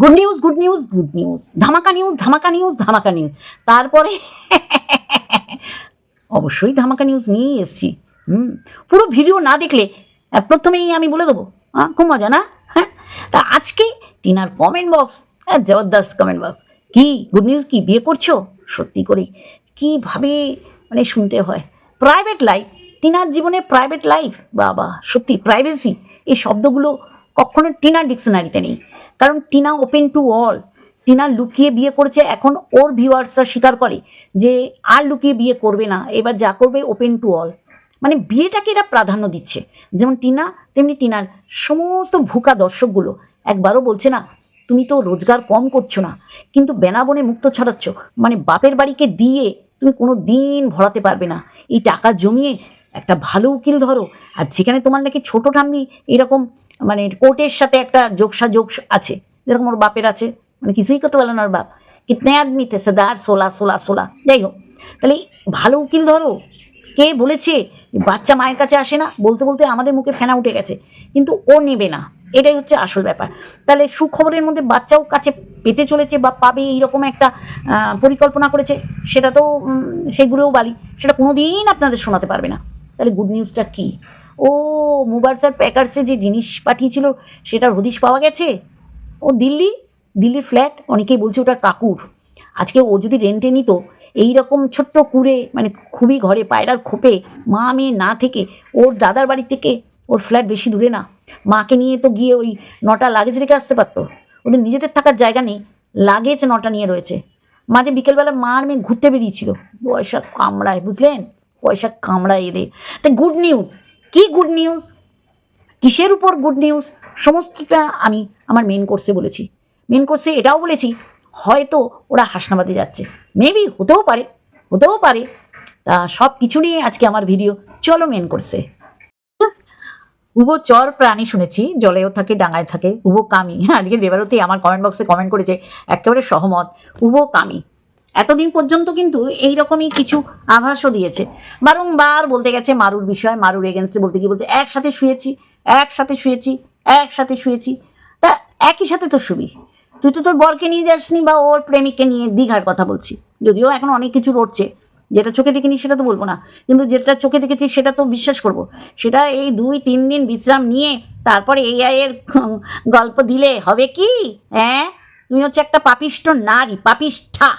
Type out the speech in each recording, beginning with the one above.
Good news good news good news ধামাকা news ধামাকা news ধামাকা নিউজ তারপরে অবশ্যই ধামাকা নিউজ নিয়েই এসছি। হুম, পুরো ভিডিও না দেখলে প্রথমেই আমি বলে দেবো হ্যাঁ খুব মজা না? হ্যাঁ? তা আজকে টিনার কমেন্ট বক্স হ্যাঁ জবরদস্ত কমেন্ট বক্স কি গুড নিউজ কি, বিয়ে করছ? সত্যি করে। কীভাবে মানে শুনতে হয়? প্রাইভেট লাইফ টিনার জীবনে প্রাইভেট লাইফ বাবা, সত্যি প্রাইভেসি এই শব্দগুলো কখনো টিনার ডিকশনারিতে নেই। কারণ Tina open to all Tina লুকিয়ে বিয়ে করেছে, এখন ওর ভিউয়ার্সরা স্বীকার করে যে আর লুকিয়ে বিয়ে করবে না, এবার যা করবে ওপেন টু অল মানে বিয়েটাকে এরা প্রাধান্য দিচ্ছে। যেমন টিনা, তেমনি টিনার সমস্ত ভুকা দর্শকগুলো একবারও বলছে না, তুমি তো রোজগার কম করছ না, কিন্তু বেনাবনে মুক্ত ছড়াচ্ছ। মানে বাপের বাড়িকে দিয়ে তুমি কোনো দিন ভরাতে পারবে না। এই টাকা জমিয়ে একটা ভালো উকিল ধরো, আর যেখানে তোমার নাকি ছোট ঠাম্মি এরকম মানে কোর্টের সাথে একটা যোগসা যোগ আছে, যেরকম ওর বাপের আছে মানে কিছুই করতে পারল না ওর বাপ। কিতনে আদমি তে সদার সোলা সোলা সোলা। যাই হোক, তাহলে ভালো উকিল ধরো, কে বলেছে বাচ্চা মায়ের কাছে আসে না, বলতে বলতে আমাদের মুখে ফেনা উঠে গেছে, কিন্তু ও নেবে না। এটাই হচ্ছে আসল ব্যাপার। তাহলে সুখবরের মধ্যে বাচ্চাও কাছে পেতে চলেছে বা পাবে, এইরকম একটা পরিকল্পনা করেছে, সেটা তো সেগুলোও বালি, সেটা কোনো দিন আপনাদের শোনাতে পারবে না। তাহলে গুড নিউজটা কী? ও মুবার্স আর প্যাকার্সে যে জিনিস পাঠিয়েছিল সেটার হদিশ পাওয়া গেছে? ও, দিল্লি? দিল্লির ফ্ল্যাট অনেকেই বলছে ওটা কাকুর। আজকে ও যদি রেন্টে নিত, এই রকম ছোট্ট কুড়ে মানে খুবই ঘরে পায়রার খোপে, মা মেয়ে না থেকে, ওর দাদার বাড়ি থেকে ওর ফ্ল্যাট বেশি দূরে না। মাকে নিয়ে তো গিয়ে ওই নটা লাগেজ রেখে আসতে পারতো। ওদের নিজেদের থাকার জায়গা নেই লাগেজ নটা নিয়ে রয়েছে। মাঝে বিকেলবেলা মার মেয়ে ঘুরতে বেরিয়েছিল। পয়সা কামড়ায়, বুঝলেন? পয়সা কামড়ায় এদের তাই গুড নিউজ কি গুড নিউজ কিসের উপর গুড নিউজ সমস্তটা আমি আমার মেন কোর্সে বলেছি। মেন কোর্সে এটাও বলেছি, হয়তো ওরা হাসনাবাদে যাচ্ছে। মেবি হতেও পারে হতেও পারে। তা সব কিছু নিয়ে আজকে আমার ভিডিও চলো মেন কোর্সে চর প্রাণী শুনেছি, জলেও থাকে, ডাঙায় থাকে। উবো কামি আজকে দেবারতী আমার কমেন্ট বক্সে কমেন্ট করেছে, একেবারে সহমত। উবো কামি। এতদিন পর্যন্ত কিন্তু এই রকমই কিছু আভাসও দিয়েছে। বারংবার বলতে গেছে মারুর বিষয়, মারুর এগেনস্টে বলতে গিয়ে বলছে, একসাথে শুয়েছি একসাথে শুয়েছি একসাথে শুয়েছি। তা একই সাথে তো শুবি। তুই তো তোর বরকে নিয়ে যাসনি বা ওর প্রেমিককে নিয়ে দীঘার কথা বলছি। যদিও এখন অনেক কিছু রটছে। যেটা চোখে দেখিনি সেটা তো বলব না। কিন্তু যেটা চোখে দেখেছি সেটা তো বিশ্বাস করব। সেটা এই দুই, তিন দিন বিশ্রাম নিয়ে তারপরে এই আয়ের গল্প দিলে হবে কি? হ্যাঁ? তুমি হচ্ছে একটা পাপিষ্ট নারী, পাপিষ্ঠা।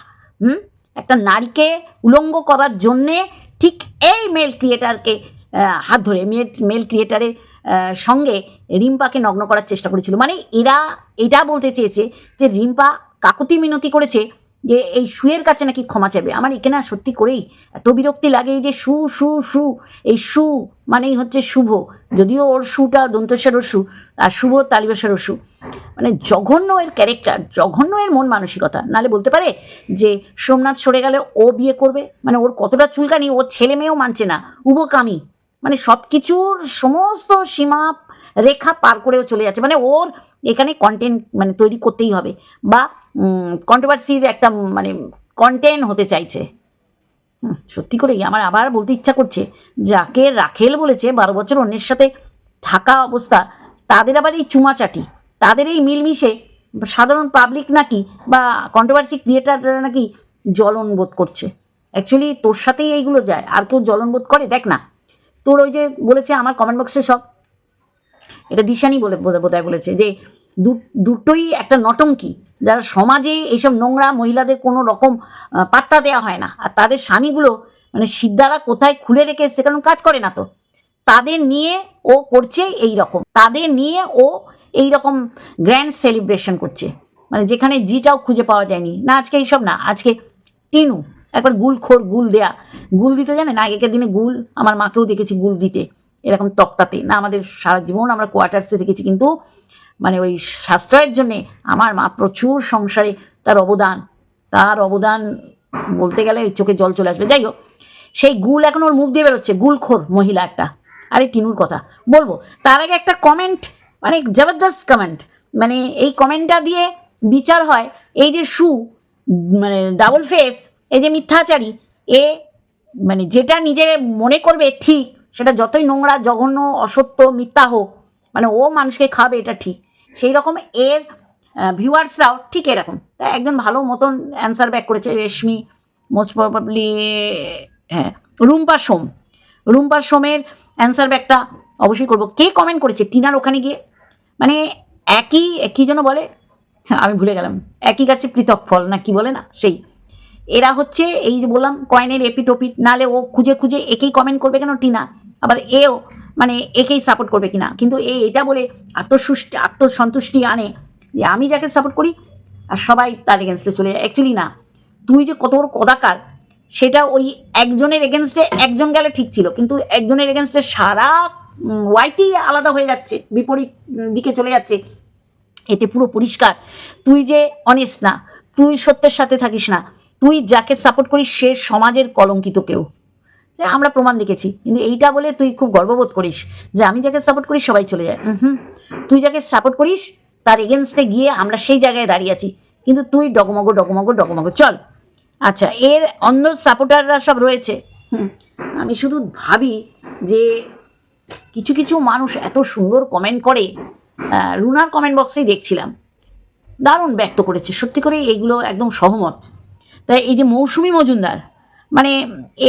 হুম? একটা নারীকে উলঙ্গ করার জন্যে ঠিক এই মেল ক্রিয়েটারকে হাত ধরে মেল মেল ক্রিয়েটারের সঙ্গে রিম্পাকে নগ্ন করার চেষ্টা করেছিল। মানে এরা, এটা বলতে চেয়েছে যে রিম্পা কাকুতি মিনতি করেছে যে এই শুয়ের কাছে নাকি ক্ষমা চাইবে। আমার এখানে সত্যি করেই এত বিরক্তি লাগে এই যে সু সু সু, এই সু মানেই হচ্ছে শুভ। যদিও ওর সুটা দন্তস্বর সু, আর শুভ তালিবাসের সু। মানে জঘন্য এর ক্যারেক্টার জঘন্য এর মন মানসিকতা। নালে বলতে পারে যে সোমনাথ সরে গেলে ও বিয়ে করবে মানে ওর কতটা চুলকানি ওর ছেলে মেয়েও মানছে না উবকামি মানে সব কিছুর সমস্ত সীমা রেখা পার করেও চলে যাচ্ছে। মানে ওর এখানে কন্টেন্ট মানে তৈরি করতেই হবে। বা কন্ট্রোভার্সির একটা মানে কন্টেন্ট হতে চাইছে। সত্যি করেই আমার আবার বলতে ইচ্ছা করছে, যাকে রাখেল বলেছে বারো বছর অন্যের সাথে থাকা অবস্থা, তাদের আবার এই চুমাচাটি, তাদের এই মিলমিশে সাধারণ পাবলিক নাকি বা কন্ট্রোভার্সি ক্রিয়েটাররা নাকি জ্বলন বোধ করছে। অ্যাকচুয়ালি তোর সাথেই এইগুলো যায়, আর কেউ জ্বলন বোধ করে? দেখ না, তোর ওই যে বলেছে আমার কমেন্ট বক্সে সব। এটা দিশানি বলে বোধ- বোধহয় বলেছে যে দুটোই একটা নটঙ্কি যারা সমাজে এইসব নোংরা মহিলাদের কোনো রকম পাত্তা দেওয়া হয় না। আর তাদের স্বামীগুলো মানে সিদ্ধারা কোথায় খুলে রেখে এসছে, কারণ কাজ করে না তো। তাদের নিয়ে ও করছে এই রকম তাদের নিয়ে ও এই রকম গ্র্যান্ড সেলিব্রেশন করছে। মানে যেখানে জিটাও খুঁজে পাওয়া যায়নি। না, আজকে এইসব না, আজকে টিনু, একবার গুল খোর গুল দেয়া। গুল দিতে জানে? না, আগেকার দিনে গুল, আমার মাকেও দেখেছি গুল দিতে। এরকম তক্তাতে। না, আমাদের সারা জীবন আমরা কোয়ার্টার্সে দেখেছি, কিন্তু মানে ওই সাশ্রয়ের জন্যে আমার মা প্রচুর সংসারে তার অবদান তার অবদান বলতে গেলে চোখে জল চলে আসবে। যাই হোক, সেই গুল এখন ওর মুখ দিয়ে বেরোচ্ছে, গুলখোর মহিলা একটা। আরে টিনুর কথা। বলব, তার আগে একটা কমেন্ট মানে জবরদস্ত কমেন্ট মানে এই কমেন্টটা দিয়ে বিচার হয় এই যে সু মানে ডাবল ফেস এই যে মিথ্যাচারী, এ মানে যেটা নিজে মনে করবে ঠিক, সেটা যতই নোংরা, জঘন্য, অসত্য, মিথ্যা হোক মানে ও মানুষকে খাবে এটা ঠিক। সেই রকম এর ভিউয়ার্সরাও ঠিক এরকম। তা একজন ভালো মতন অ্যান্সার ব্যাক করেছে রেশমি মোস্ট প্রবাবলি হ্যাঁ রুম্পা সোম। রুম্পা সোমের অ্যান্সার ব্যাকটা অবশ্যই করব। কে কমেন্ট করেছে? টিনার ওখানে গিয়ে। মানে একই কী যেন বলে? হ্যাঁ, আমি ভুলে গেলাম। একই গাছে পৃথক ফল না কি বলে না? সেই। এরা হচ্ছে এই যে বললাম কয়েনের এপিটোপিট নালে ও খুঁজে খুঁজে একেই কমেন্ট করবে কেন? টিনা। আবার এও মানে একেই সাপোর্ট করবে কিনা। কিন্তু এই এটা বলে আত্মসুষ্টি, আত্মসন্তুষ্টি আনে যে আমি যাকে সাপোর্ট করি আর সবাই তার এগেনস্টে চলে যায়। অ্যাকচুয়ালি না, তুই যে কত বড় কদাকার, সেটা ওই একজনের এগেনস্টে একজন গেলে ঠিক ছিল। কিন্তু একজনের এগেনস্টে সারা ওয়াইটি আলাদা হয়ে যাচ্ছে, বিপরীত দিকে চলে যাচ্ছে। এতে পুরো পরিষ্কার। তুই যে অনেস্ট না, তুই সত্যের সাথে থাকিস না, তুই যাকে সাপোর্ট করিস সে সমাজের কলঙ্কিত কেউ। আমরা প্রমাণ দেখেছি। কিন্তু এইটা বলে তুই খুব গর্ববোধ করিস যে আমি যাকে সাপোর্ট করিস সবাই চলে যায়। হুম তুই যাকে সাপোর্ট করিস, তার এগেনস্টে গিয়ে আমরা সেই জায়গায় দাঁড়িয়ে আছি। কিন্তু তুই ডগমগো ডগমগো ডগমগো। চল। আচ্ছা এর অন্য সাপোর্টাররা সব রয়েছে। আমি শুধু ভাবি যে কিছু কিছু মানুষ এত সুন্দর কমেন্ট করে রুনার কমেন্ট বক্সেই দেখছিলাম। দারুণ ব্যক্ত করেছে। সত্যি করে এইগুলো একদম সহমত। তাই এই যে মৌসুমি মজুমদার মানে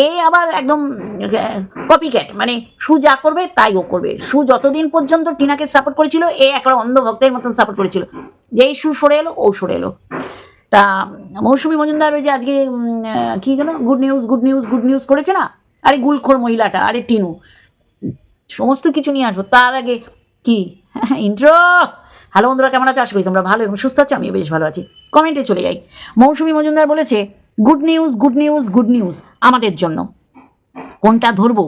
এ আবার একদম কপি ক্যাট মানে সু যা করবে তাই ও করবে। সু যতদিন পর্যন্ত টিনাকে সাপোর্ট করেছিল, এ একটা অন্ধ ভক্তের মতন সাপোর্ট করেছিল। যেই সু সরে এলো, ও সরে এলো। তা, মৌসুমি মজুমদার ওই যে আজকে কি যেন good news good news good news করেছে না? আরে গুলখোর মহিলাটা, আরে টিনু। সমস্ত কিছু নিয়ে আসব। তার আগে কি? ইন্ট্রো হ্যালো বন্ধুরা, কেমন আছো? আশা করি তোমরা ভালো এবং সুস্থ আছো, আমিও বেশ ভালো আছি। কমেন্টে চলে যাই। মৌসুমী মজুমদার বলেছে good news good news good news আমাদের জন্য। কোনটা ধরবো?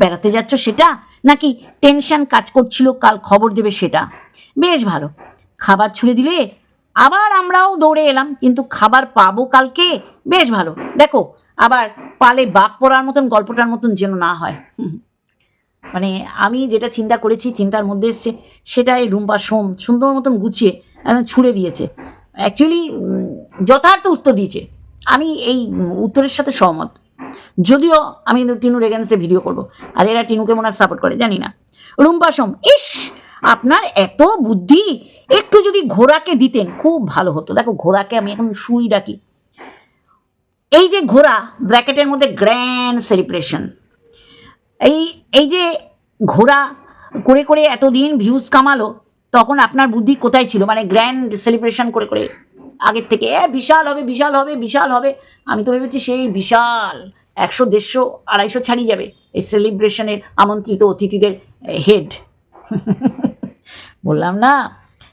বেড়াতে যাচ্ছ সেটা? নাকি টেনশন কাজ করছিল, কাল খবর দেবে সেটা? বেশ ভালো। খাবার ছুড়ে দিলে আবার আমরাও দৌড়ে এলাম, কিন্তু খাবার পাবো কালকে? বেশ ভালো। দেখো, আবার পালে বাঘ পড়ার মতন, গল্পটার মতন যেন না হয়। মানে আমি যেটা চিন্তা করেছি, চিন্তার মধ্যে এসছে, সেটাই রুম্পা সোম সুন্দর মতন গুছিয়ে ছুড়ে দিয়েছে। অ্যাকচুয়ালি যথার্থ উত্তর দিয়েছে। আমি এই উত্তরের সাথে সহমত। যদিও আমি টিনুর এগেনস্টে ভিডিও করব। আর এরা টিনুকে মনে হয় সাপোর্ট করে, জানি না। রুম্পা সোম, ইস, আপনার এত বুদ্ধি। একটু যদি ঘোড়াকে দিতেন, খুব ভালো হতো। দেখো, ঘোড়াকে আমি এখন শুই ডাকি। এই যে ঘোড়া, ব্র্যাকেটের মধ্যে গ্র্যান্ড সেলিব্রেশন এই এই যে ঘোড়া করে করে এতদিন ভিউজ কামালো, তখন আপনার বুদ্ধি কোথায় ছিল? মানে গ্র্যান্ড সেলিব্রেশন করে করে আগের থেকে, এ, বিশাল হবে বিশাল হবে বিশাল হবে। আমি তো ভেবেছি সেই বিশাল একশো, দেড়শো, আড়াইশো ছাড়িয়ে যাবে এই সেলিব্রেশনের আমন্ত্রিত অতিথিদের হেড বললাম, না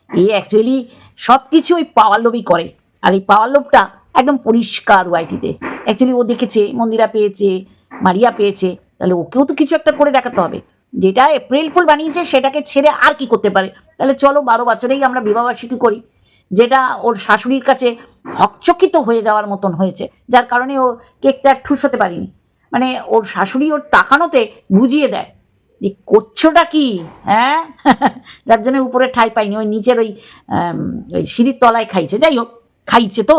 এই অ্যাকচুয়ালি সব কিছু ওই পাওয়ার লোভই করে। আর এই পাওয়ার লোভটা একদম পরিষ্কার ওয়াইটিতে অ্যাকচুয়ালি ও দেখেছে, মন্দিরা পেয়েছে, মারিয়া পেয়েছে। তাহলে ওকেও তো কিছু একটা করে দেখাতে হবে। যেটা এপ্রিল ফুল বানিয়েছে, সেটাকে ছেড়ে আর কি করতে পারে? তাহলে চলো, বারো বছরেই আমরা বিবাহ বিবাহবার্ষিকী করি। যেটা ওর শাশুড়ির কাছে হকচকিত হয়ে যাওয়ার মতন হয়েছে, যার কারণে ও কেকটা আর ঠুস হতে পারিনি। মানে ওর শাশুড়ি ওর তাকানোতে বুঝিয়ে দেয় যে, করছোটা কি? হ্যাঁ? যার জন্য উপরে ঠাই পাইনি, ওই নিচের ওই ওই সিঁড়ির তলায় খাইছে। যাই হোক, খাইছে তো।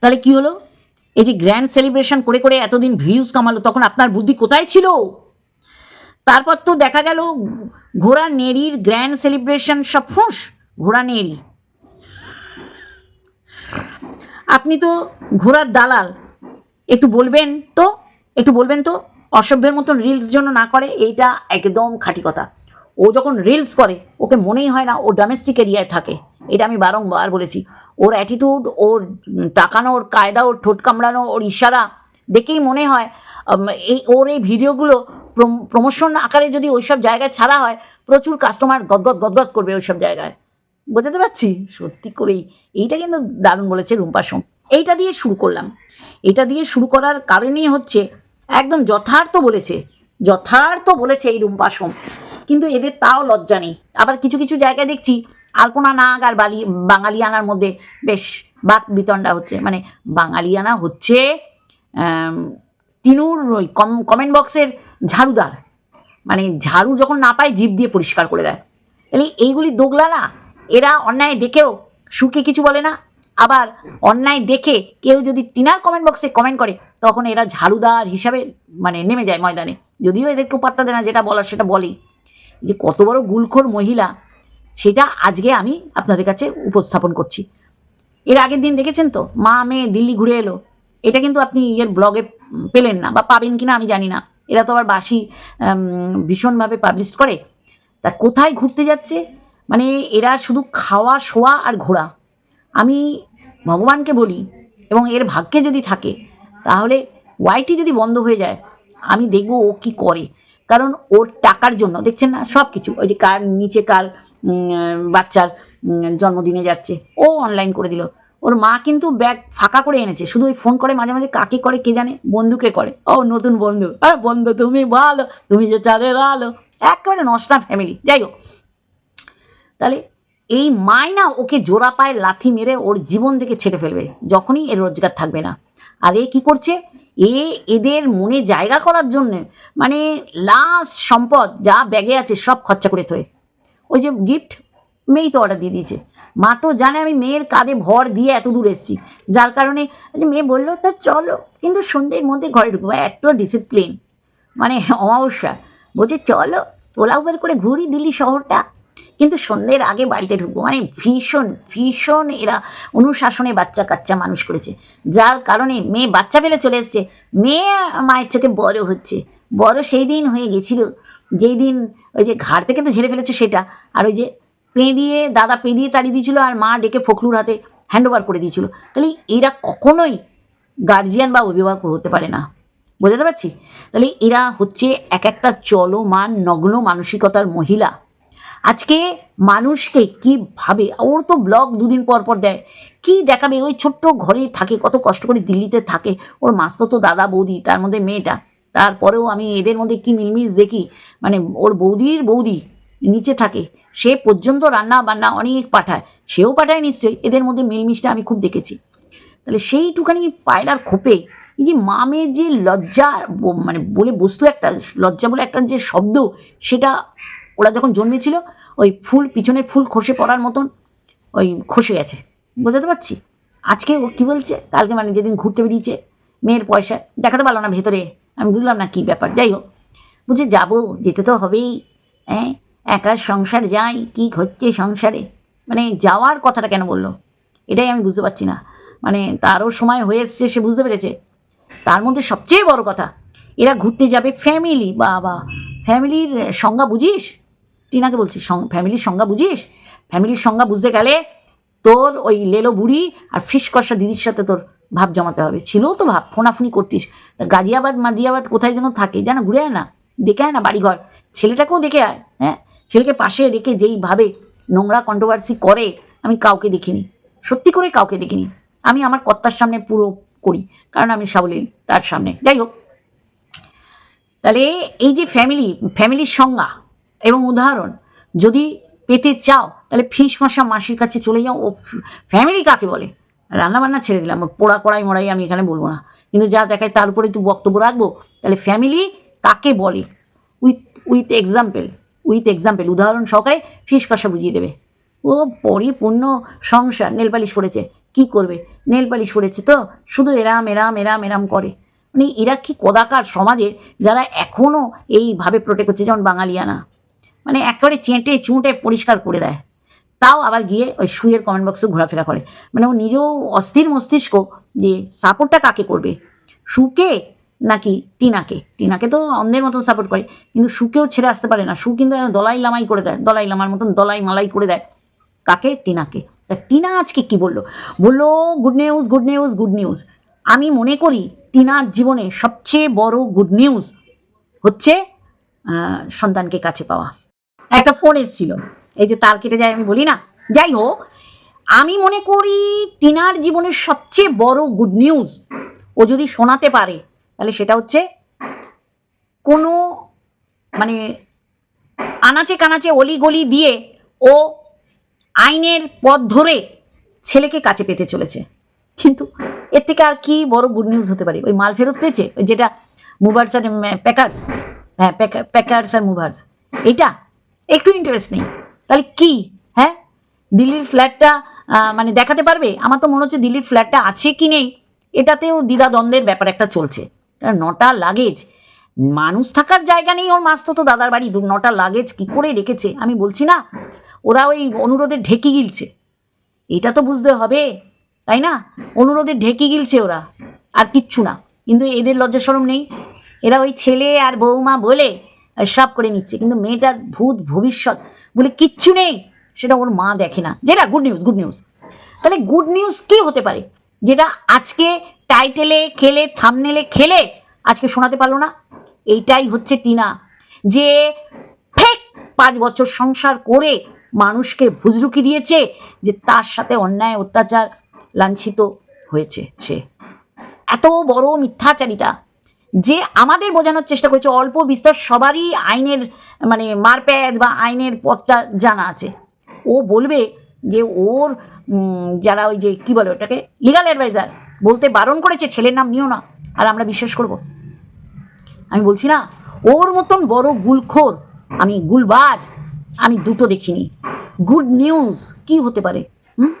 তাহলে কি হলো? এই যে গ্র্যান্ড সেলিব্রেশন করে করে এতদিন ভিউজ কামালো, তখন আপনার বুদ্ধি কোথায় ছিল? তারপর তো দেখা গেল, ঘোড়া, নেড়ির গ্র্যান্ড সেলিব্রেশন সব ফুঁস। ঘোড়া নেড়ি আপনি তো ঘোড়ার দালাল। একটু বলবেন তো, একটু বলবেন তো, অসভ্যের মতন রিলস জন্য না করে, এইটা একদম খাঁটি কথা। ও যখন রিলস করে, ওকে মনেই হয় না ও ডোমেস্টিক এরিয়ায় থাকে। এটা আমি বারংবার বলেছি। ওর অ্যাটিটিউড ওর তাকানো, ওর কায়দা, ওর ঠোঁট কামড়ানো, ওর ইশারা দেখেই মনে হয় এই ওর এই ভিডিওগুলো প্রমোশন আকারে যদি ওইসব জায়গায় ছাড়া হয়, প্রচুর কাস্টমার গদগদ গদগদ করবে ওইসব জায়গায়। বোঝাতে পারছি? সত্যি করেই। এইটা কিন্তু দারুণ বলেছে রুম্পা সোম। এইটা দিয়ে শুরু করলাম। এটা দিয়ে শুরু করার কারণই হচ্ছে, একদম যথার্থ বলেছে যথার্থ বলেছে এই রুম্পা সোম। কিন্তু এদের তাও লজ্জা নেই। আবার কিছু কিছু জায়গায় দেখছি, আলপনা নাগ আর বালি, বাঙালিয়ানার মধ্যে বেশ বাক বিতণ্ডা হচ্ছে। মানে বাঙালিয়ানা হচ্ছে টিনুর ওই কম কমেন্ট বক্সের ঝাড়ুদার। মানে ঝাড়ু যখন না পায়, জিভ দিয়ে পরিষ্কার করে দেয়। তাহলে এইগুলি দোগলা না এরা অন্যায় দেখেও সুখে কিছু বলে না। আবার অন্যায় দেখে কেউ যদি টিনার কমেন্ট বক্সে কমেন্ট করে, তখন এরা ঝাড়ুদার হিসাবে মানে নেমে যায় ময়দানে। যদিও এদেরকে পাত্তা দেয় না, যেটা বলার সেটা বলেই। যে কত বড় গুলখোর মহিলা, সেটা আজকে আমি আপনাদের কাছে উপস্থাপন করছি। এর আগের দিন দেখেছেন তো? মা মেয়ে দিল্লি ঘুরে এলো। এটা কিন্তু আপনি এর ব্লগে পেলেন না বা পাবেন কিনা আমি জানি না। এরা তো আবার বাসি ভীষণভাবে পাবলিশ করে। তা কোথায় ঘুরতে যাচ্ছে? মানে এরা শুধু খাওয়া, শোয়া আর ঘোরা। আমি ভগবানকে বলি, এবং এর ভাগ্যে যদি থাকে, তাহলে ওয়াইটি যদি বন্ধ হয়ে যায়, আমি দেখব ও কি করে। কারণ ওর টাকার জন্য, দেখছেন না? সব কিছু ওই যে কার নিচে কার বাচ্চার জন্মদিনে যাচ্ছে, ও অনলাইন করে দিল। ওর মা কিন্তু ব্যাগ ফাঁকা করে এনেছে, শুধু ওই ফোন করে মাঝে মাঝে কাকে করে কে জানে? বন্ধুকে করে। ও নতুন বন্ধু। আর বন্ধু তুমি ভালো, তুমি যে চাঁদের আলো। একেবারে নষ্টা ফ্যামিলি যাই হোক তাহলে এই মাই না ওকে জোড়া পায়ে লাথি মেরে ওর জীবন থেকে ছেড়ে ফেলবে, যখনই এর রোজগার থাকবে না। আর এ কি করছে? এ এদের মনে জায়গা করার জন্য মানে লাস্ট সম্পদ, যা ব্যাগে আছে, সব খরচা করে থয়ে। ওই যে গিফট মেয়েই তো অর্ডার দিয়ে দিয়েছে। মা তো জানে আমি মেয়ের কাঁধে ভর দিয়ে এত দূর এসেছি। যার কারণে মেয়ে বলল, তা চলো। কিন্তু সন্ধ্যের মধ্যে ঘরে ঢুকবো। এত ডিসিপ্লিন মানে অমাবস্যা। বলছে, চলো তোলা উবের করে ঘুরি দিল্লি শহরটা। কিন্তু সন্ধ্যের আগে বাড়িতে ঢুকবো। মানে ভীষণ ভীষণ এরা অনুশাসনে বাচ্চা কাচ্চা মানুষ করেছে। যার কারণে মেয়ে বাচ্চা পেলে চলে এসছে। মেয়ে মায়ের চোখে বড় হচ্ছে। বড় সেই দিন হয়ে গেছিল যেই দিন ওই যে ঘাট থেকে তো ঝেড়ে ফেলেছে সেটা। আর ওই যে পেঁদিয়ে, দাদা পেঁদিয়ে তাড়িয়ে দিয়েছিল আর মা ডেকে ফখরুর হাতে হ্যান্ড ওভার করে দিয়েছিল। তাহলে এরা কখনোই গার্জিয়ান বা অভিভাবক হতে পারে না। বোঝাতে পারছি? তাহলে এরা হচ্ছে এক একটা চলমান, নগ্ন মানসিকতার মহিলা। আজকে মানুষকে কি ভাবে ওর তো ব্লগ দুদিন পর পর দেয়, কি দেখাবে? ওই ছোট্ট ঘরে থাকে, কত কষ্ট করে দিল্লিতে থাকে। ওর মাস্ত তো দাদা বৌদি, তার মধ্যে মেয়েটা। তারপরেও আমি এদের মধ্যে কি মিলমিশ দেখি? মানে ওর বৌদির বৌদি নিচে থাকে, সে পর্যন্ত রান্না বান্না অনেক পাঠায়। সেও পাঠায় নিশ্চয়ই, এদের মধ্যে মিলমিশটা আমি খুব দেখেছি। তাহলে সেইটুখানি পায়রার খোপে, এই যে মামের যে লজ্জা মানে বলে বস্তু একটা, লজ্জা বলে একটা যে শব্দ, সেটা ওরা যখন জন্মেছিল, ওই ফুল, পিছনের ফুল খসে পড়ার মতন ওই খসে গেছে। বোঝাতে পারছি? আজকে ও কী বলছে? কালকে মানে যেদিন ঘুরতে বেরিয়েছে, মেয়ের পয়সা, দেখাতে পারল না ভেতরে। আমি বুঝলাম না কী ব্যাপার। যাই হোক বলছে যাব, যেতে তো হবেই। হ্যাঁ একার সংসার যাই, কী হচ্ছে সংসারে? মানে যাওয়ার কথাটা কেন বলল? এটাই আমি বুঝতে পারছি না। মানে তারও সময় হয়ে এসছে, সে বুঝতে পেরেছে। তার মধ্যে সবচেয়ে বড় কথা, এরা ঘুরতে যাবে ফ্যামিলি বাবা। ফ্যামিলির সংজ্ঞা বুঝিস? টিনাকে বলছি ফ্যামিলির সংজ্ঞা বুঝিস? ফ্যামিলির সংজ্ঞা বুঝতে গেলে তোর ওই লেলো বুড়ি আর ফিস কষা দিদির সাথে তোর ভাব জমাতে হবে। ছিলও তো ভাব, ফোনাফুনি করতিস। গাজিয়াবাদ মাদিয়াবাদ কোথায় যেন থাকে যেন ঘুরে আয় না, দেখে আয় না বাড়িঘর। ছেলেটাকেও দেখে আয় হ্যাঁ? ছেলেকে পাশে রেখে যেইভাবে নোংরা কন্ট্রোভার্সি করে, আমি কাউকে দেখিনি। সত্যি করে কাউকে দেখিনি। আমি আমার কর্তার সামনে পুরো করি, কারণ আমি সাবলীল তার সামনে। যাই হোক। তাহলে এই যে ফ্যামিলি ফ্যামিলির সংজ্ঞা এবং উদাহরণ, যদি পেতে চাও, তাহলে ফিস মশা মাসির কাছে চলে যাও, ও ফ্যামিলি কাকে বলে? রান্নাবান্না ছেড়ে দিলাম, পোড়া কড়াই মড়াই আমি এখানে বলব না। কিন্তু যা দেখায় তার উপরে তুই বক্তব্য রাখব, তাহলে ফ্যামিলি কাকে বলে? With with example with example উদাহরণ সহকারে ফিস কষা বুঝিয়ে দেবে। ও পরিপূর্ণ সংসার নেলপালিশ পড়েছে কি করবে? নেলপালিশ পড়েছে তো, শুধু এরাম এরাম এরাম এরাম করে। মানে এরা কি কদাকার সমাজে যারা এখনও এইভাবে প্রোটেক্ট করছে, যেমন বাঙালিয়ানা। মানে একেবারে চেঁটে চুঁটে পরিষ্কার করে দেয়। তাও আবার গিয়ে ওই শুয়ের কমেন্ট বক্সে ঘোরাফেরা করে। মানে ও নিজেও অস্থির মস্তিষ্ক যে সাপোর্টটা কাকে করবে? সুকে নাকি টিনাকে? টিনাকে তো অন্ধের মতন সাপোর্ট করে। কিন্তু সুকেও ছেড়ে আসতে পারে না। সু কিন্তু দলাই লামাই করে দেয়। দলাই লামার মতন দলাই মালাই করে দেয়। কাকে? টিনাকে। তা টিনা আজকে কি বলল? বলল good news good news good news আমি মনে করি টিনার জীবনে সবচেয়ে বড় গুড নিউজ হচ্ছে সন্তানকে কাছে পাওয়া। একটা ফোন এসেছিল। এই যে তার কেটে যায় আমি বলি না। যাই হোক, আমি মনে করি টিনার জীবনের সবচেয়ে বড় গুড নিউজ ও যদি শোনাতে পারে, তাহলে সেটা হচ্ছে কোনো মানে আনাচে কানাচে অলি গলি দিয়ে ও আইনের পথ ধরে ছেলেকে কাছে পেতে চলেছে। কিন্তু এর থেকে আর কি বড় গুড নিউজ হতে পারে? ওই মাল ফেরত পেয়েছে? ওই যেটা মুভার্স আর প্যাকার্স হ্যাঁ প্যাকার্স আর মুভার্স। এটা একটু ইন্টারেস্ট নেই। তাহলে কি? হ্যাঁ? দিল্লির ফ্ল্যাটটা মানে দেখাতে পারবে? আমার তো মনে হচ্ছে দিল্লির ফ্ল্যাটটা আছে কি নেই? এটাতেও দ্বিধাদ্বন্দ্বের ব্যাপার একটা চলছে। কারণ নটা লাগেজ মানুষ থাকার জায়গা নেই ওর মাস্তো তো দাদার বাড়ি। নটা লাগেজ কি করে রেখেছে? আমি বলছি না, ওরা ওই অনুরোধের ঢেকি গিলছে। এটা তো বুঝতে হবে, তাই না? অনুরোধের ঢেকি গিলছে ওরা, আর কিচ্ছু না। কিন্তু এদের লজ্জা সরম নেই। এরা ওই ছেলে আর বৌমা বলে সব করে নিচ্ছে, কিন্তু মেয়েটার ভূত ভবিষ্যৎ বলে কিচ্ছু নেই, সেটা ওর মা দেখে না। যেটা গুড নিউজ গুড নিউজ তাহলে গুড নিউজ কি হতে পারে? যেটা আজকে টাইটেলে খেলে থামনেলে খেলে আজকে শোনাতে পারল না। এইটাই হচ্ছে টিনা, যে ফেক পাঁচ বছর সংসার করে মানুষকে ভুজরুকি দিয়েছে, যে তার সাথে অন্যায় অত্যাচার লাঞ্ছিত হয়েছে সে। এত বড় মিথ্যাচারিতা। যে আমাদের বোঝানোর চেষ্টা করেছে, অল্প বিস্তর সবারই আইনের মানে মারপ্যাচ বা আইনের পথটা জানা আছে। ও বলবে যে ওর যারা ওই যে, কী বলে ওটাকে লিগাল অ্যাডভাইজার বলতে বারণ করেছে, ছেলের নাম নিও না, আর আমরা বিশ্বাস করব। আমি বলছি না, ওর মতন বড় গুলখোর, আমি গুলবাজ, আমি দুটো দেখিনি। গুড নিউজ কি হতে পারে? হুম?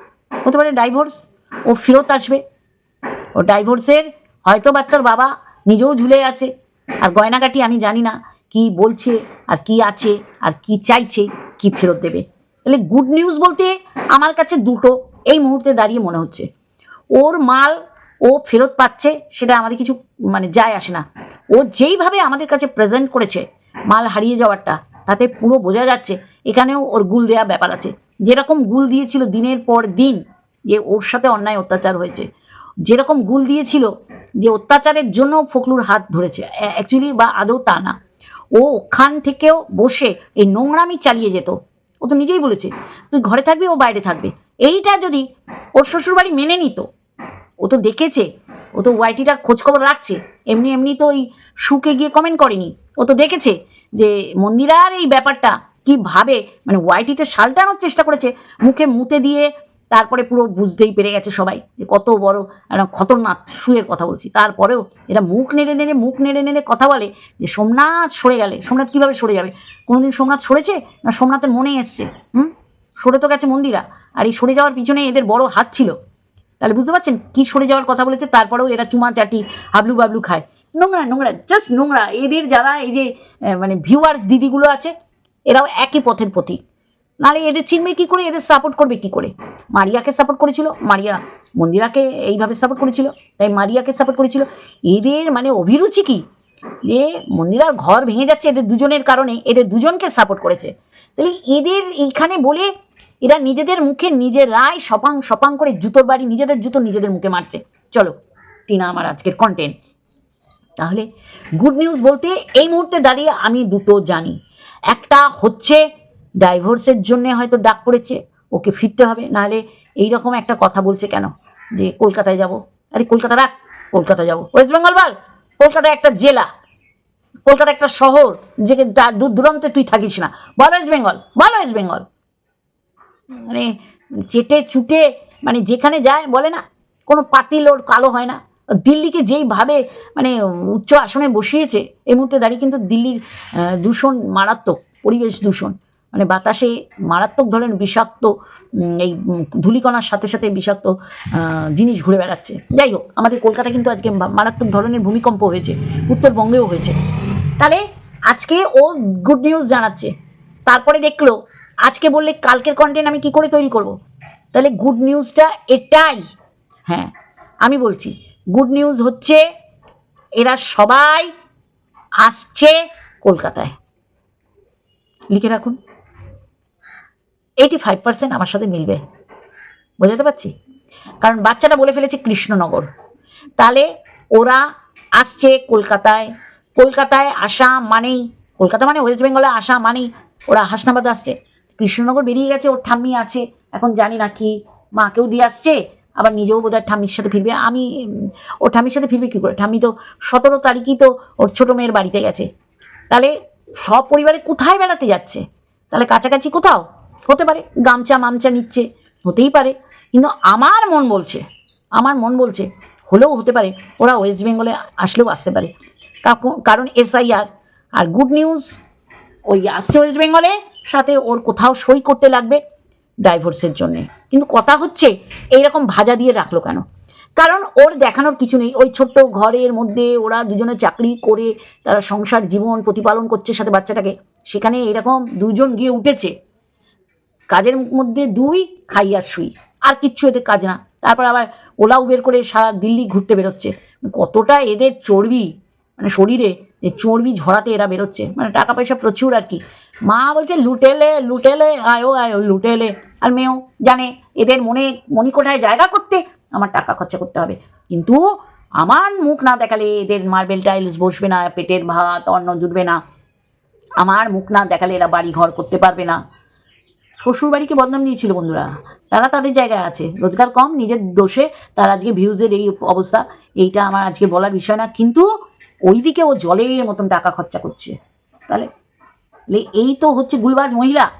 হতে পারে ডাইভোর্স ও ফেরত আসবে। ও ডাইভোর্সের হয়তো বাচ্চার বাবা নিজেও ঝুলে আছে। আর গয়নাগাটি আমি জানি না কি বলছে, আর কি আছে, আর কি চাইছে, কি ফেরত দেবে। তাহলে গুড নিউজ বলতে আমার কাছে দুটো এই মুহূর্তে দাঁড়িয়ে মনে হচ্ছে। ওর মাল ও ফেরত পাচ্ছে, সেটা আমাদের কিছু মানে যায় আসে না। ও যেইভাবে আমাদের কাছে প্রেজেন্ট করেছে মাল হারিয়ে যাওয়ারটা, তাতে পুরো বোঝা যাচ্ছে এখানেও ওর গুল দেওয়া ব্যাপার আছে। যেরকম গুল দিয়েছিল দিনের পর দিন যে ওর সাথে অন্যায় অত্যাচার হয়েছে, যেরকম গুল দিয়েছিল যে অত্যাচারের জন্য ফখলুর হাত ধরেছে অ্যাকচুয়ালি বা আদৌ তা না। ও ওখান থেকেও বসে এই নোংরামি চালিয়ে যেত। ও তো নিজেই বলেছে, তুই ঘরে থাকবি, ও বাইরে থাকবে। এইটা যদি ওর শ্বশুরবাড়ি মেনে নিত, ও তো দেখেছে, ও তো ওয়াইটিটার খোঁজখবর রাখছে। এমনি এমনি তো ওই শুকে গিয়ে কমেন্ট করেনি। ও তো দেখেছে যে মন্দিরার এই ব্যাপারটা কীভাবে মানে ওয়াইটিতে সালটানোর চেষ্টা করেছে, মুখে মুতে দিয়ে তারপরে পুরো বুঝতেই পেরে গেছে সবাই যে কত বড় একটা খতরনাক শুয়ের কথা বলছি। তারপরেও এরা মুখ নেড়ে নেড়ে, মুখ নেড়ে নেড়ে কথা বলে যে সোমনাথ সরে গেলে। সোমনাথ কীভাবে সরে যাবে? কোনোদিন সোমনাথ সরেছে না সোমনাথের মনে এসছে? হুম? সরে তো গেছে মন্দিরা। আর এই সরে যাওয়ার পিছনে এদের বড় হাত ছিল। তাহলে বুঝতে পারছেন কি সরে যাওয়ার কথা বলেছে? তারপরেও এরা চুমা চাটি হাবলু বাবলু খায়। নোংরা নোংরা জাস্ট নোংরা। এদের যারা এই যে মানে ভিউয়ার্স দিদিগুলো আছে, এরাও একই পথের প্রতীক। নাহলে এদের চিনবে কি করে? এদের সাপোর্ট করবে কি করে? মারিয়াকে সাপোর্ট করেছিল। মারিয়া মন্দিরাকে এইভাবে সাপোর্ট করেছিল। তাই মারিয়াকে সাপোর্ট করেছিল। এদের মানে অভিরুচি কি? যে মন্দিরার ঘর ভেঙে যাচ্ছে এদের দুজনের কারণে, এদের দুজনকে সাপোর্ট করেছে। তাহলে এদের এইখানে বলে এরা নিজেদের মুখে নিজেরাই সপাং সপাং করে জুতোর বাড়ি, নিজেদের জুতো নিজেদের মুখে মারছে। চলো, টিনা, আমার আজকের কন্টেন্ট তাহলে গুড নিউজ বলতে এই মুহূর্তে দাঁড়িয়ে আমি দুটো জানি। একটা হচ্ছে ডাইভোর্সের জন্যে হয়তো ডাক পড়েছে, ওকে ফিরতে হবে, নাহলে এইরকম একটা কথা বলছে কেন? যে কলকাতায় যাব। আরে কলকাতা রাখ, কলকাতা যাব। ওয়েস্ট বেঙ্গল বল কলকাতা একটা জেলা কলকাতা একটা শহর যে দূর দূরান্তে তুই থাকিস না। বল ওয়েস্ট বেঙ্গল বল ওয়েস্ট বেঙ্গল মানে চেটে চুটে মানে যেখানে যায়, বলে না, কোনো পাতিল ওর কালো হয় না। দিল্লিকে যেইভাবে মানে উচ্চ আসনে বসিয়েছে এই মুহূর্তে দাঁড়িয়ে কিন্তু দিল্লির দূষণ মারাত্মক, পরিবেশ দূষণ। মানে বাতাসে মারাত্মক ধরনের বিষাক্ত এই ধুলিকণার সাথে সাথে বিষাক্ত জিনিস ঘুরে বেড়াচ্ছে। যাই হোক, আমাদের কলকাতা কিন্তু আজকে মারাত্মক ধরনের ভূমিকম্প হয়েছে, উত্তরবঙ্গেও হয়েছে। তাহলে আজকে ও গুড নিউজ জানাচ্ছে। তারপরে দেখল, আজকে বললে কালকের কন্টেন্ট আমি কি করে তৈরি করব? তাহলে গুড নিউজটা এটাই। হ্যাঁ আমি বলছি গুড নিউজ হচ্ছে এরা সবাই আসছে কলকাতায়। লিখে রাখুন। এইটি ফাইভ পার্সেন্ট আমার সাথে মিলবে। বোঝাতে পারছি? কারণ বাচ্চাটা বলে ফেলেছে কৃষ্ণনগর। তাহলে ওরা আসছে কলকাতায়। কলকাতায় আসা মানেই, কলকাতা মানে ওয়েস্ট বেঙ্গলে আসা মানেই ওরা হাসনাবাদ আসছে। কৃষ্ণনগর বেরিয়ে গেছে, ওর ঠাম্মি আছে। এখন জানি না কি মাকেও দিয়ে আসছে, আবার নিজেও বোধহয় ঠাম্মির সাথে ফিরবে। আমি ওর ঠাম্মির সাথে ফিরবে কী করে? ঠাম্মি তো সতেরো তারিখই তো ওর ছোটো মেয়ের বাড়িতে গেছে। তাহলে সব পরিবারে কোথায় বেড়াতে যাচ্ছে? তাহলে কাছাকাছি কোথাও? হতে পারে, গামছা মামচা নিচ্ছে, হতেই পারে। কিন্তু আমার মন বলছে, আমার মন বলছে, হলেও হতে পারে, ওরা ওয়েস্ট বেঙ্গলে আসলেও আসতে পারে। কারণ এসআইআর আর গুড নিউজ ওই আসছে ওয়েস্ট বেঙ্গলে সাথে ওর কোথাও সই করতে লাগবে ডাইভোর্সের জন্যে। কিন্তু কথা হচ্ছে, এইরকম ভাজা দিয়ে রাখল কেন? কারণ ওর দেখানোর কিছু নেই। ওই ছোট্ট ঘরের মধ্যে ওরা দুজনে চাকরি করে, তারা সংসার জীবন প্রতিপালন করছে সাথে বাচ্চাটাকে। সেখানে এরকম দুজন গিয়ে উঠেছে। কাজের মধ্যে দুই, খাই আর শুই। আর কিচ্ছু এদের কাজ না। তারপর আবার ওলা উবের করে সারা দিল্লি ঘুরতে বেরোচ্ছে। কতটা এদের চর্বি মানে শরীরে যে চর্বি ঝরাতে এরা বেরোচ্ছে। মানে টাকা পয়সা প্রচুর আর কি। মা বলছে, লুটেলে লুটেলে, আয়ো আয়ো লুটেলে। আর মেয়েও জানে, এদের মনে, মণিকোঠায় জায়গা করতে আমার টাকা খরচা করতে হবে। কিন্তু আমার মুখ না দেখালে এদের মার্বেল টাইলস বসবে না, পেটের ভাত, অন্ন জুটবে না। আমার মুখ না দেখালে এরা বাড়ি ঘর করতে পারবে না। শ্বশুর বাড়িকে বদনাম দিয়েছিল বন্ধুরা। তারা তাদের জায়গায় আছে। রোজগার কম, নিজের দোষে তার আজকে ভিউজের এই অবস্থা, এইটা আমার আজকে বলার বিষয় না। কিন্তু ওইদিকে ও জলের মতন টাকা খরচা করছে। তাহলে এই তো হচ্ছে গুলবাজ মহিলা।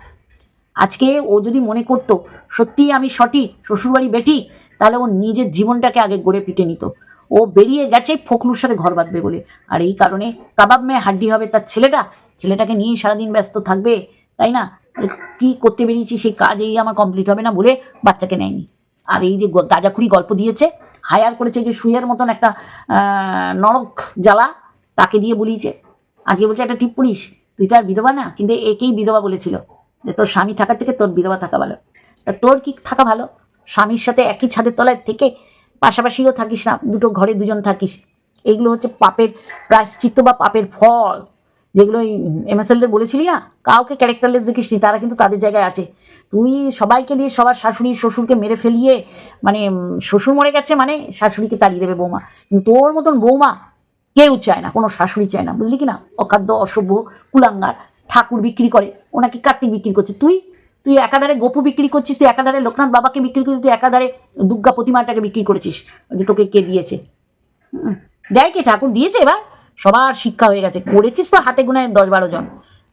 আজকে ও যদি মনে করতো সত্যিই আমি সঠিক, শ্বশুরবাড়ি বেটি তাহলে ও নিজের জীবনটাকে আগে গড়ে পিটে নিত। ও বেরিয়ে গেছে ফখলুর সাথে ঘর বাঁধবে বলে। আর এই কারণে কাবাব মেয়ে হাড্ডি হবে তার ছেলেটা। ছেলেটাকে নিয়ে সারাদিন ব্যস্ত থাকবে, তাই না? কী করতে বেরিয়েছি সেই কাজ এই আমার কমপ্লিট হবে না বলে বাচ্চাকে নেয়নি। আর এই যে গ- গাঁজাখুরি গল্প দিয়েছে হায়ার করেছে যে সুইয়ের মতন একটা নরক জ্বালা তাকে দিয়ে বলিয়েছে। আজকে বলছে, একটা টিপ পড়িস তুই তো আর বিধবা না? কিন্তু একেই বিধবা বলেছিল যে, তোর স্বামী থাকার থেকে তোর বিধবা থাকা ভালো। তা তোর কি থাকা ভালো? স্বামীর সাথে একই ছাদের তলায় থেকে পাশাপাশিও থাকিস না, দুটো ঘরে দুজন থাকিস। এইগুলো হচ্ছে পাপের প্রায়শ্চিত্ত বা পাপের ফল। যেগুলো ওই এমএসএলদের বলেছিলি না? কাউকে ক্যারেক্টারলেস দেখিস নি তারা কিন্তু তাদের জায়গায় আছে। তুই সবাইকে দিয়ে সবার শাশুড়ি, শ্বশুরকে মেরে ফেলিয়ে মানে শ্বশুর মরে গেছে মানে শাশুড়িকে তাড়িয়ে দেবে বৌমা। কিন্তু তোর মতন বৌমা কেউ চায় না, কোনো শাশুড়ি চায় না, বুঝলি কি না অখাদ্য অসভ্য, কুলাঙ্গার, ঠাকুর বিক্রি করে, ওনাকে কার্তিক বিক্রি করছে। তুই তুই একাধারে গোপু বিক্রি করছিস, তুই একাধারে লোকনাথ বাবাকে বিক্রি করছিস, তুই একাধারে দুর্গা প্রতিমাটাকে বিক্রি করেছিস, যে তোকে কে দিয়েছে? দেয় কে? ঠাকুর দিয়েছে এবার? সবার শিক্ষা হয়ে গেছে। করেছিস তো হাতে গুনে দশ বারো জন।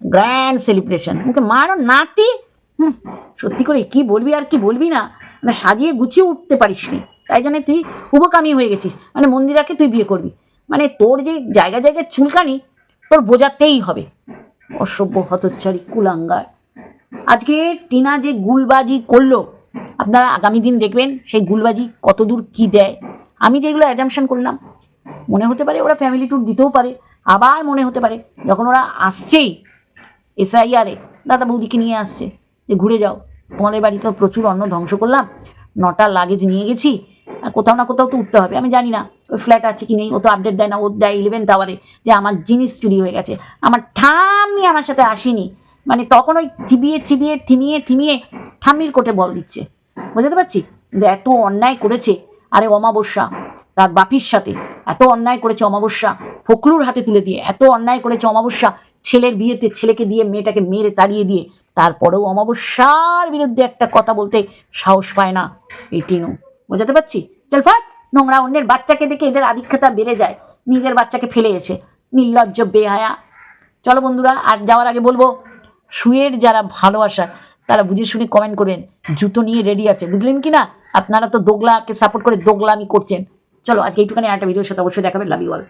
গ্র্যান্ড সেলিব্রেশন ওকে মারো নাতি। হুম, সত্যি করে কি বলবি আর কি বলবি না? মানে সাজিয়ে গুছিয়ে উঠতে পারিস নি। তাই জন্য তুই উপকামী হয়ে গেছিস। মানে মন্দিরাকে তুই বিয়ে করবি। মানে তোর যে জায়গা জায়গায় চুলকানি, তোর বোঝাতেই হবে। অসভ্য হতচ্ছারি কুলাঙ্গার। আজকে টিনা যে গুলবাজি করল, আপনারা আগামী দিন দেখবেন সেই গুলবাজি কতদূর কি দেয়। আমি যেগুলো অ্যাজামশন করলাম মনে হতে পারে ওরা ফ্যামিলি ট্যুর দিতেও পারে, আবার মনে হতে পারে যখন ওরা আসছেই এসআইআরে দাদা বৌদিকে নিয়ে আসছে, যে ঘুরে যাও। তোমাদের বাড়িতে প্রচুর অন্ন ধ্বংস করলাম, নটা লাগেজ নিয়ে গেছি, আর কোথাও না কোথাও তো উঠতে হবে, আমি জানি না, ওই ফ্ল্যাট আছে কি নেই, ও তো আপডেট দেয় না, ও দেয় ইলেভেন টাওয়ারে যে আমার জিনিস চুরি হয়ে গেছে। আমার ঠাম্মি আমার সাথে আসেনি মানে তখন ওই চিবিয়ে চিবিয়ে থিমিয়ে থিমিয়ে ঠাম্মির কোটে বল দিচ্ছে। বুঝতে পারছি? এত অন্যায় করেছে, আরে অমাবস্যা, তার বাপির সাথে। এত অন্যায় করেছে অমাবস্যা। ফখরুর হাতে তুলে দিয়ে এত অন্যায় করেছে অমাবস্যা। ছেলের বিয়েতে ছেলেকে দিয়ে মেয়েটাকে মেরে তাড়িয়ে দিয়ে তারপরেও অমাবস্যার বিরুদ্ধে একটা কথা বলতে সাহস পায় না এই টিনু। বোঝাতে পারছি? চল ফাট, নোংরা অন্যের বাচ্চাকে দেখে এদের আধিক্যতা বেড়ে যায়। নিজের বাচ্চাকে ফেলে এসে, নির্লজ্জ, বেহায়া। চলো বন্ধুরা, আর যাওয়ার আগে বলব শুয়ের যারা ভালোবাসা, তারা বুঝে শুনে কমেন্ট করবেন। জুতো নিয়ে রেডি আছে, বুঝলেন কি না? আপনারা তো দোগলাকে সাপোর্ট করে দোগলামি করছেন। চলো আজকে এইটুখানি একটা ভিডিওর সাথে অবশ্যই দেখাবে। Love you all